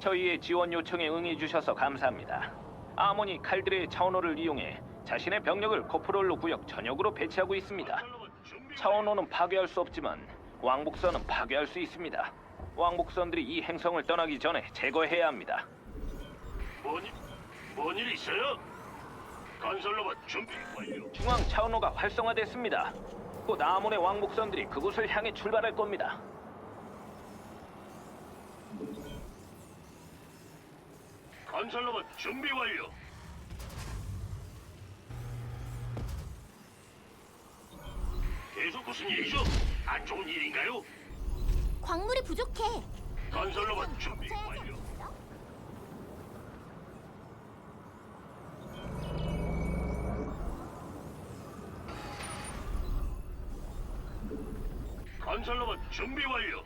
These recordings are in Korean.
저희의 지원 요청에 응해주셔서 감사합니다. 아모니 칼드레의 차원호를 이용해 자신의 병력을 코프롤로 구역 전역으로 배치하고 있습니다. 차원호는 파괴할 수 없지만 왕복선은 파괴할 수 있습니다. 왕복선들이 이 행성을 떠나기 전에 제거해야 합니다. 뭔 일 뭔일 있어요? 건설로봇 준비 완료. 중앙 차원호가 활성화됐습니다. 곧 아몬의 왕복선들이 그곳을 향해 출발할 겁니다. 건설로봇 준비 완료. 계속 무슨 일이죠? 안 좋은 일인가요? 광물이 부족해. 건설로봇 준비 완료. 건설로봇 준비 완료.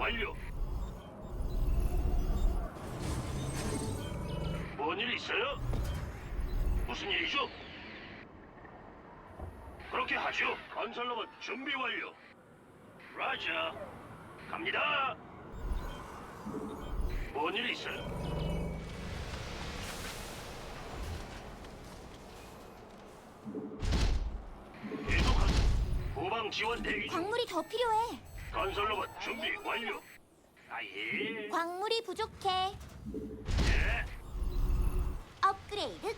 완료. 뭔일 있어요? 무슨 일이죠? 그렇게 하죠. 건설로봇 준비 완료. 라자. 갑니다. 뭔일 있어요? 계속하. 후방 지원 대기 중. 광물이 더 필요해. 건설로봇 준비 완료. 아예. 광물이 부족해. 예. 업그레이드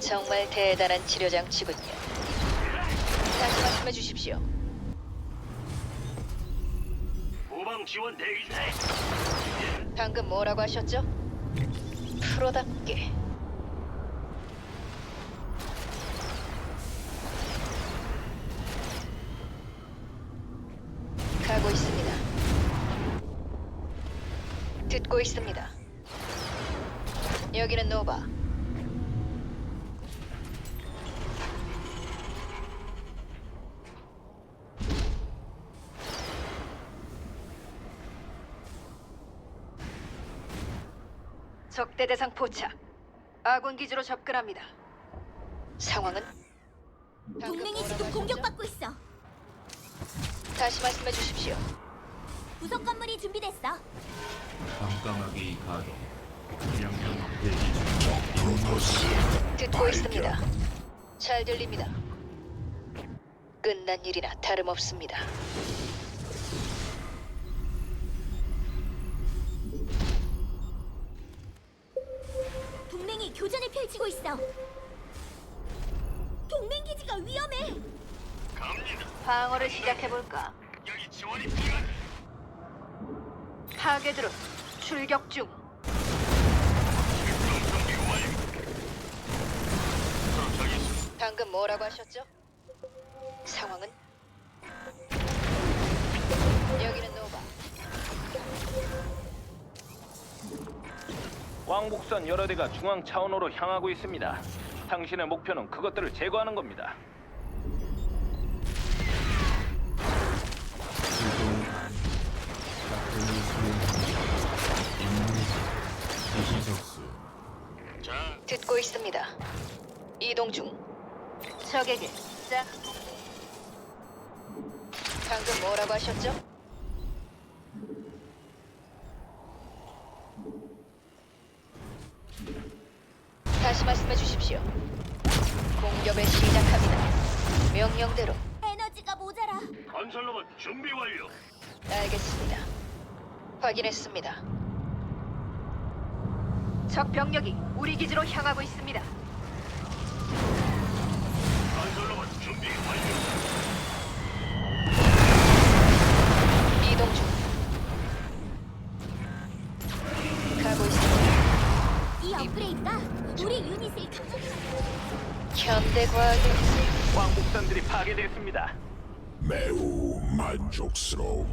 정말 대단한 치료 장치군요. 다시 말씀해 주십시오. 후방 지원 대기 중. 방금 뭐라고 하셨죠? 프로답게. 가고 있습니다. 듣고 있습니다. 여기는 노바. 적대 대상 포착. 아군 기지로 접근합니다. 상황은? 방금 동맹이 뭐라고 지금 하셨죠? 공격받고 있어. 다시 말씀해 주십시오. 부속 건물이 준비됐어. 깜깜하게 가동 듣고. 있습니다. 잘 들립니다. 끝난 일이나 다름없습니다. 동맹이 교전을 펼치고 있어. 동맹 기지가 위험해. 갑니다. 방어를 시작해 볼까? 여기 지원이 필요한. 파괴 드론 출격 중. 방금 뭐라고 하셨죠? 상황은? 여기는 노바. 왕복선 여러 대가 중앙 차원호로 향하고 있습니다. 당신의 목표는 그것들을 제거하는 겁니다. 듣고 있습니다. 이동 중. 적에게 짝. 방금 뭐라고 하셨죠? 다시 말씀해 주십시오. 공격을 시작합니다. 명령대로 에너지가 모자라. 건설로봇 준비 완료. 알겠습니다. 확인했습니다. 적 병력이 우리 기지로 향하고 있습니다. 건설로봇 준비 완료. 이동 중. 가고 있습니다. 이 업그레이드가 우리 유닛을 강하게 현대 과학의 왕복선들이 파괴됐습니다. 매우 만족스러움.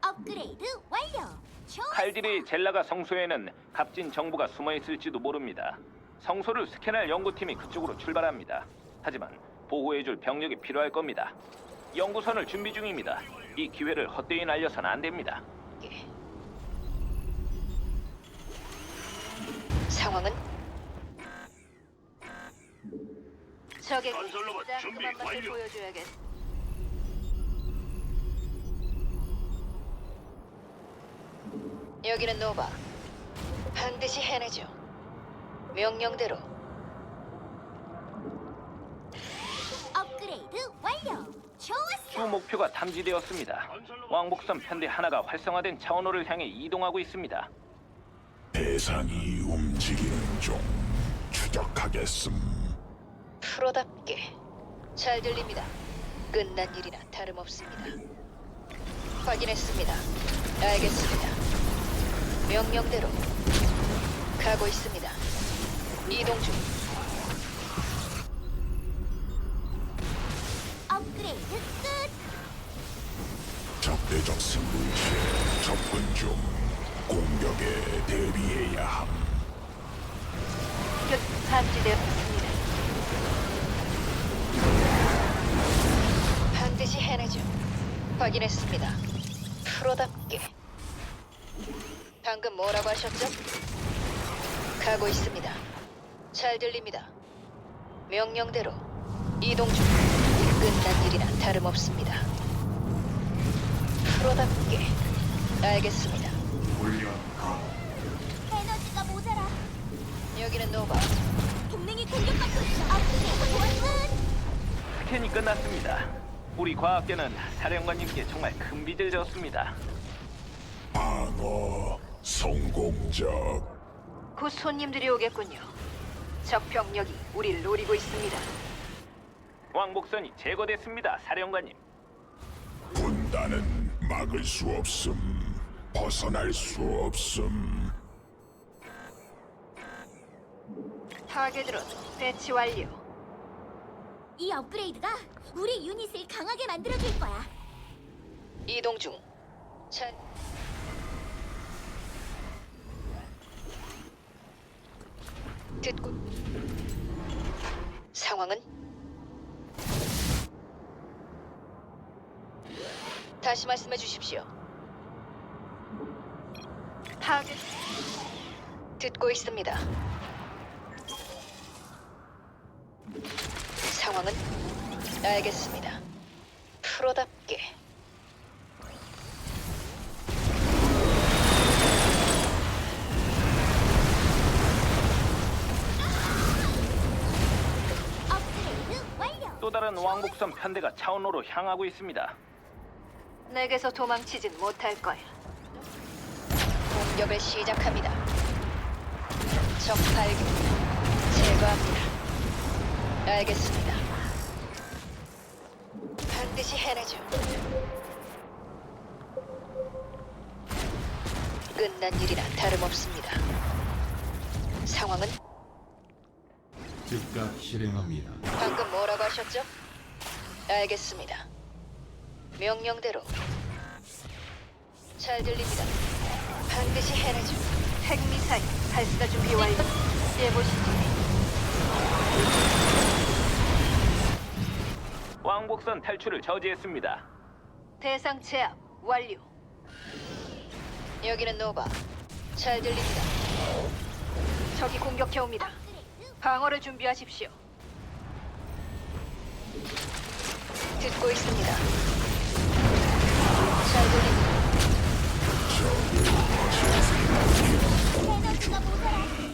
업그레이드 완료. 좋아. 칼디리 젤라가 성소에는 값진 정보가 숨어 있을지도 모릅니다. 성소를 스캔할 연구팀이 그쪽으로 출발합니다. 하지만 보호해줄 병력이 필요할 겁니다. 연구선을 준비 중입니다. 이 기회를 헛되이 날려선 안 됩니다. 상황은 적의 건설로봇 준비 그만 맛을 완료. 보여줘야겠. 여기는 노바. 반드시 해내죠. 명령대로 업그레이드 완료. 주 좋았어. 목표가 탐지되었습니다. 왕복선 편대 하나가 활성화된 차원호를 향해 이동하고 있습니다. 대상이 움직이는 중 추적하겠음. 프로답게 잘 들립니다. 끝난 일이나 다름없습니다. 확인했습니다. 알겠습니다. 명령대로 가고 있습니다. 이동 중. 업그레이드 끝. 적대적 생물체 접근 중 공격에 대비해야 함. 그 탐지되었습니다. 반드시 해내죠. 확인했습니다. 프로답게. 방금 뭐라고 하셨죠? 가고 있습니다. 잘 들립니다. 명령대로 이동 중. 끝난 일이나 다름없습니다. 프로답게. 알겠습니다. 에너지가 모자라. 여기는 노바. 동맹이 공격받고 있어. 스캔이 끝났습니다. 우리 과학계는 사령관님께 정말 큰 빚을 졌습니다. 방어 성공적. 곧 손님들이 오겠군요. 적 병력이 우리를 노리고 있습니다. 왕복선이 제거됐습니다, 사령관님. 군단은 막을 수 없음. 벗어날 수 없음. 타겟으로 배치 완료. 이 업그레이드가 우리 유닛을 강하게 만들어줄 거야. 이동 중. 잘 듣고 상황은 다시 말씀해 주십시오. 타겟 듣고 있습니다. 상황은 알겠습니다. 프로답게 다른 왕복선 편대가 차원호로 향하고 있습니다. 내게서 도망치진 못할 거야. 공격을 시작합니다. 적 발견. 제거합니다. 알겠습니다. 반드시 해내죠. 끝난 일이나 다름없습니다. 상황은 즉각 실행합니다. 방금 뭐라고 하셨죠? 알겠습니다. 명령대로 잘 들립니다. 반드시 해내죠. 핵미사일 발사 준비 완료. 해보시죠. 왕복선 탈출을 저지했습니다. 대상 제압 완료. 여기는 노바. 잘 들립니다. 적이 공격해 옵니다. 방어를 준비하십시오. 듣고 있습니다.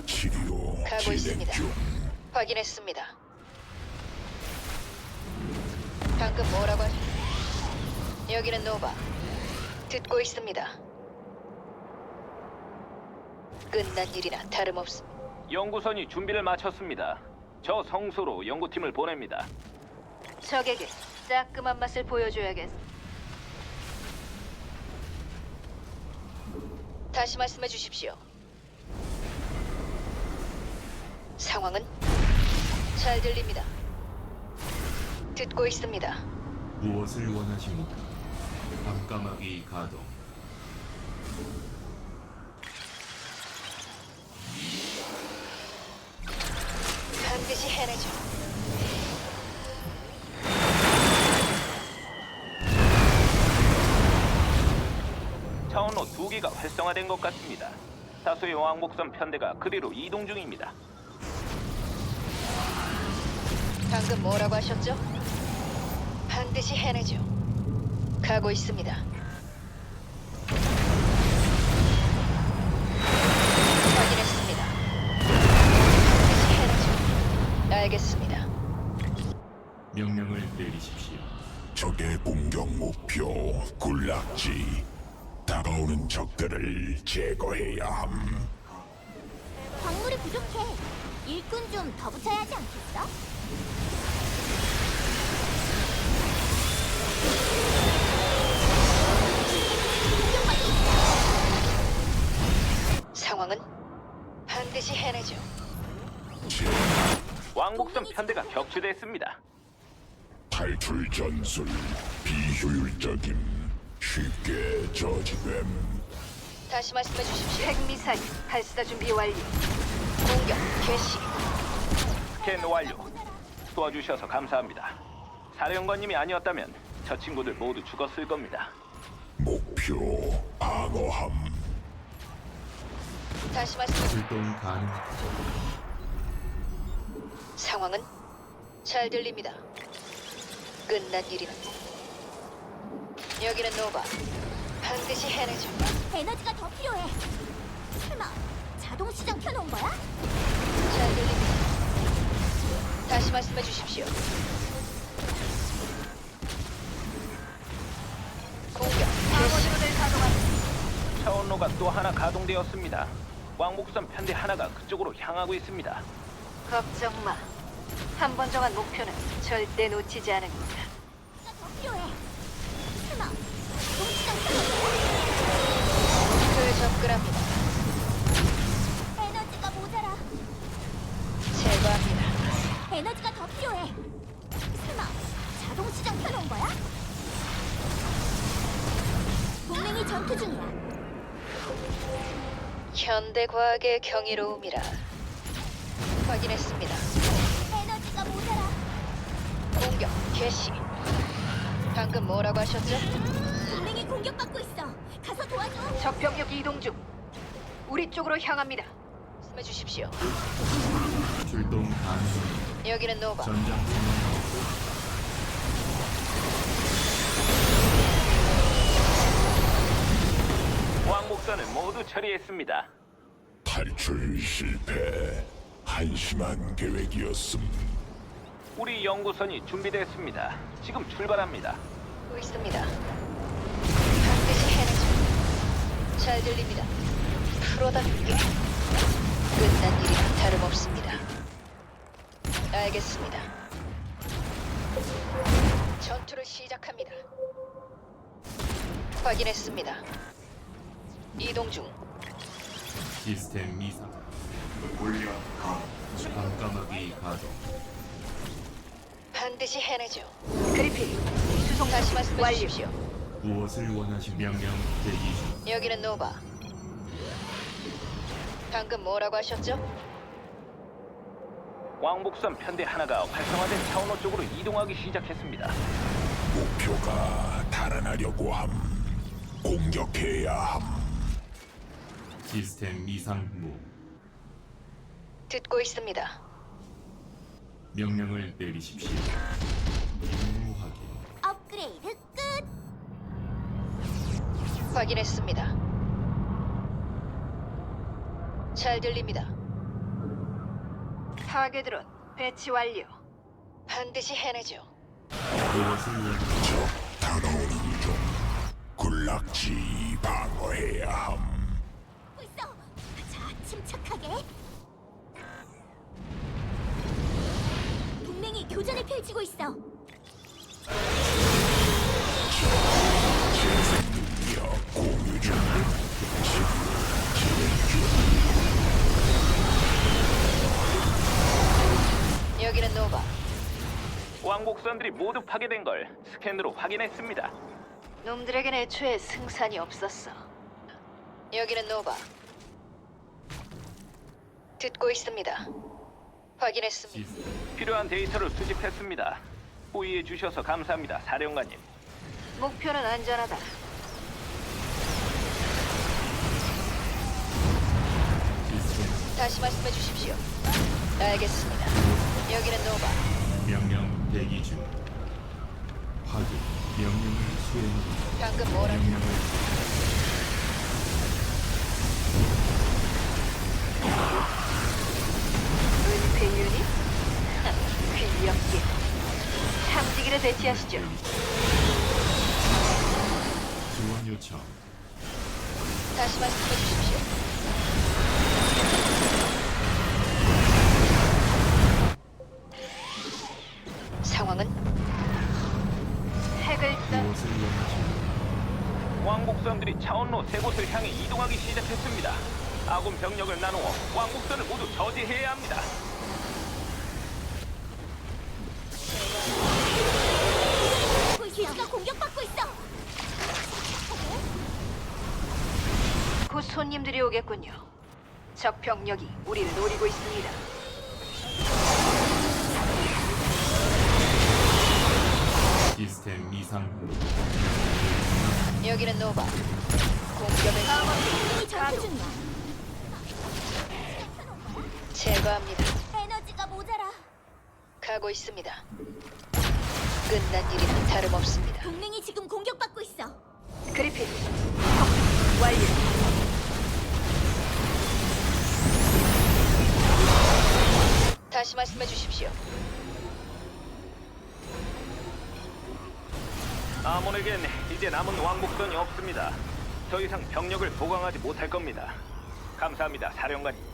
치료 가고 있습니다. 확인했습니다. 방금 뭐라고 하 여기는 노바. 듣고 있습니다. 끝난 일이나 다름없습니다. 연구선이 준비를 마쳤습니다. 저 성소로 연구팀을 보냅니다. 적에게 따끔한 맛을 보여줘야겠. 다시 말씀해 주십시오. 상황은 잘 들립니다. 듣고 있습니다. 무엇을 원하십니까? 밤까마귀 가동. 반드시 해내죠. 활성화된 것 같습니다. 다수의 왕복선 편대가 그리로 이동 중입니다. 방금 뭐라고 하셨죠? 반드시 해내죠. 가고 있습니다. 확인했습니다. 반드시 해내죠. 알겠습니다. 명령을 내리십시오. 적의 공격 목표 군락지 다가오는 적들을 제거해야 함 광물이 부족해. 일꾼 좀 더 붙여야 하지 않겠어? 상황은 반드시 해내죠. 제 왕복선 편대가 격추됐습니다. 탈출 전술 비효율적임 쉽게 저지됨 다시 말씀해 주십시오. 핵미사일 발사 준비 완료. 공격 개시. 스캔 완료. 도와주셔서 감사합니다. 사령관님이 아니었다면 저 친구들 모두 죽었을 겁니다. 목표 방어함 다시 말씀해 주 출동 가능. 상황은 잘 들립니다. 끝난 일이는 여기는 노바. 반드시 해내죠. 에너지가 더 필요해. 설마 자동 시장 켜놓은 거야? 잘 들립니다. 다시 말씀해 주십시오. 공격 개시. 차원로가 또 하나 가동되었습니다. 왕복선 편대 하나가 그쪽으로 향하고 있습니다. 걱정 마. 한 번 정한 목표는 절대 놓치지 않은 거다. 그 접근합니다. 에너지가 모자라. 제거합니다. 에너지가 더 필요해. 설마 자동 시장 켜놓은 거야? 동맹이 전투 중이야. 현대 과학의 경이로움이라 확인했습니다. 에너지가 모자라. 공격 개시. 방금 뭐라고 하셨죠? 동맹이 공격받고 있어. 가서 도와줘. 적 병력 이동 중. 우리 쪽으로 향합니다. 말씀해 주십시오. 출동 가능. 여기는 노바. 전장 중앙 왕복선을 모두 처리했습니다. 탈출 실패 한심한 계획이었음 우리 연구선이 준비됐습니다. 지금 출발합니다. 고 있습니다. 잘 들립니다. 프로답게 끝난 일이라 다름없습니다. 알겠습니다. 전투를 시작합니다. 확인했습니다. 이동 중. 시스템 이상. 올려 가동. 밤까마귀 가동. 반드시 해내죠. 그리피 수송 다시 말씀해 주십시오. 무엇을 원하십 명령 대기 중. 여기는 노바. 방금 뭐라고 하셨죠? 왕복선 편대 하나가 활성화된 차원로 쪽으로 이동하기 시작했습니다. 목표가 달아나려고 함 공격해야 함 시스템 이상 무. 듣고 있습니다. 명령을 내리십시오. 임무 확인. 업그레이드 끝. 확인했습니다. 잘 들립니다. 타겟드론 배치 완료. 반드시 해내죠. 무엇을 원하십 적 다가오는 중 낙지 방어해야 함. 있어. 자, 침착하게. 동맹이 교전을 펼치고 있어. 여기는 노바. 왕복선들이 모두 파괴된 걸 스캔으로 확인했습니다. 놈들에겐 애초에 승산이 없었어. 여기는 노바. 듣고 있습니다. 확인했습니다. 필요한 데이터를 수집했습니다. 호의해 주셔서 감사합니다, 사령관님. 목표는 안전하다. 다시 말씀해 주십시오. 알겠습니다. 여기는 노바. 명령 대기 중. 확인. 명령을 수행 중. 방금 뭐라? 명령을 은폐 유닛? 귀엽게. 탐지기를 배치하시죠. 지원 요청. 다시 말씀해 주십시오. 왕복선들이 차원로 세 곳을 향해 이동하기 시작했습니다. 아군 병력을 나누어 왕복선을 모두 저지해야 합니다. 기지가 공격받고 있어. 곧 손님들이 오겠군요. 적 병력이 우리를 노리고 있습니다. 시스템 이상 무 여기는 노바. 공격을 동맹이 전투 중이야. 제거합니다. 에너지가 모자라. 가고 있습니다. 끝난 일이나 다름없습니다. 동맹이 지금 공격받고 있어. 그리핀, 형, 완료. 다시 말씀해 주십시오. 아몬에겐 이제 남은 왕복선이 없습니다. 더 이상 병력을 보강하지 못할 겁니다. 감사합니다, 사령관님.